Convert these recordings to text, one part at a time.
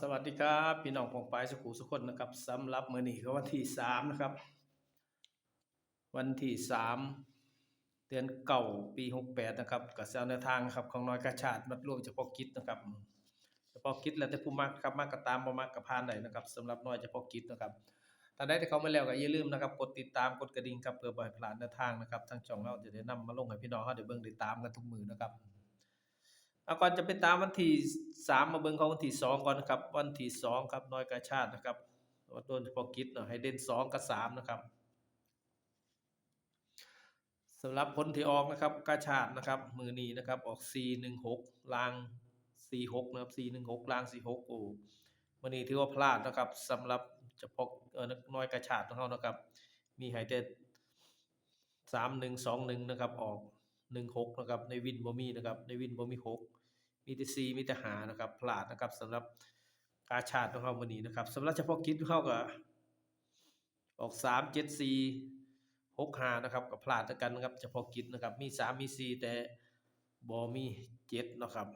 สวัสดีครับพี่น้องปองปายสุขุสุขคนนะครับสำหรับมื้อนี้ก็วันที่สามนะครับ วันที่สามเดือนเก่าปีหกแปดนะครับกับเจ้าแนวทางครับของน้อยกระชาติมัดรวมเฉพาะกิจนะครับเฉพาะกิจแล้วแต่ผู้มักครับมักก็ตามบ่มักก็ผ่านได้นะครับสำหรับน้อยเฉพาะกิจนะครับถ้าได้ที่เขามาแล้วก็อย่าลืมนะครับ กดติดตามกดกระดิ่งครับเพื่อบ่ให้พลาดแนวทางนะครับทางช่องเราจะได้นำมาลงให้พี่น้องเฮาได้เบิ่งได้ตามกันทุกมือนะครับ เอาก่อนจะไปตามวันที่สามมาเบิ่งของวันที่สองก่อนนะครับ วันที่สองครับน้อยกาชาตินะครับวัดโดนเฉพาะกิจเนาะให้เด่นสองกับสามนะครับสำหรับผลที่ออกนะครับกาชาตินะครับ มือนีนะครับออกสี่หนึ่งหกลางสี่หกนะครับสี่หนึ่งหกลางสี่หกโอ้วันนี้ถือว่าพลาดนะครับสำหรับเฉพาะเออน้อยกาชาติของเขานะครับ มีให้แต่สามหนึ่งสองหนึ่งนะครับ ออกหนึ่งหกนะครับ ในวินบ่มีนะครับ ในวินบ่มีหก มีแต่ซีมีแต่หานะครับพลาดนะครับสำหรับกาชาติของเขาวันนี้นะครับสำหรับเฉพาะกิจเขาก็ออกสามเจ็ดสี่หกหานะครับกับพลาดกันนะครับเฉพาะกิจนะครับ มีสามมีสี่แต่บอมีเจ็ดนะครับ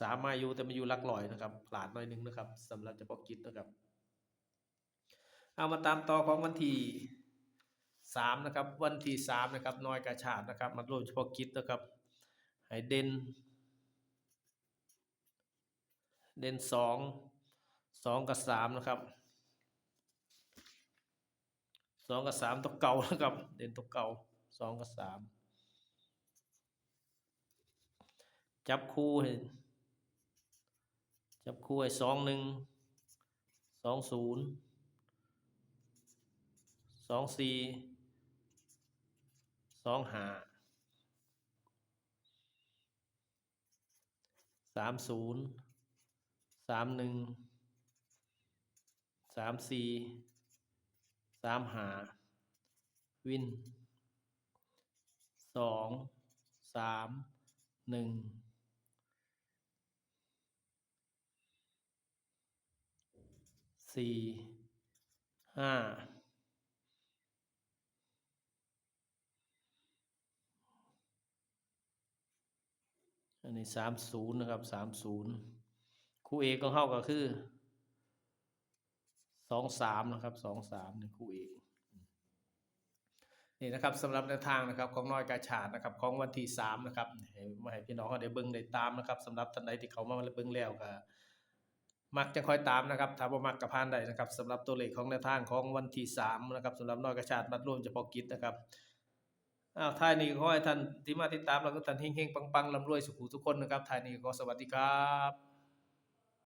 สามมาอยู่แต่มาอยู่ลักลอยนะครับพลาดหน่อยหนึงนะครับสำหรับเฉพาะกิจนะครับ เอามาตามต่อของวันที่สามนะครับ วันที่สามนะครับน้อยกาชาตินะครับ มาโดยเฉพาะกิจนะครับ ให้เด่น เด่นสองสองกับสามนะครับสองกับสามตัวเก่านะครับ เด่นตัวเก่าสองกับสามจับคู่ให้จับคู่ให้สองหนึ่งสองศูนย์สองสี่สองห้า สามศูนย์สามหนึ่งสามสี่สามหาวินสองสามหนึ่งสี่ห้า อันนี้สามศูนย์นะครับสามศูนย์คู่เอกของเขาก็คือสองสามนะครับสองสามนี่คู่เอกนี่นะครับสำหรับแนวทางนะครับของน้อยกาชาดนะครับของวันที่สามนะครับให้มาให้พี่น้องเขาได้เบิ่งได้ตามนะครับสำหรับท่านใดที่เขามาเบิ่งแล้วก็มักจะคอยตามนะครับถ้าบ่มักก็ผ่านได้นะครับสำหรับตัวเลขของแนวทางของวันที่สามนะครับสำหรับน้อยกาชาดมัดรวมเฉพาะกิจนะครับ อ้าวท้ายนี้ขอให้ท่านที่มาติดตามแล้วก็ท่านเฮงๆปังๆร่ำรวยสุขุทุกคนนะครับท้ายนี้ก็สวัสดีครับ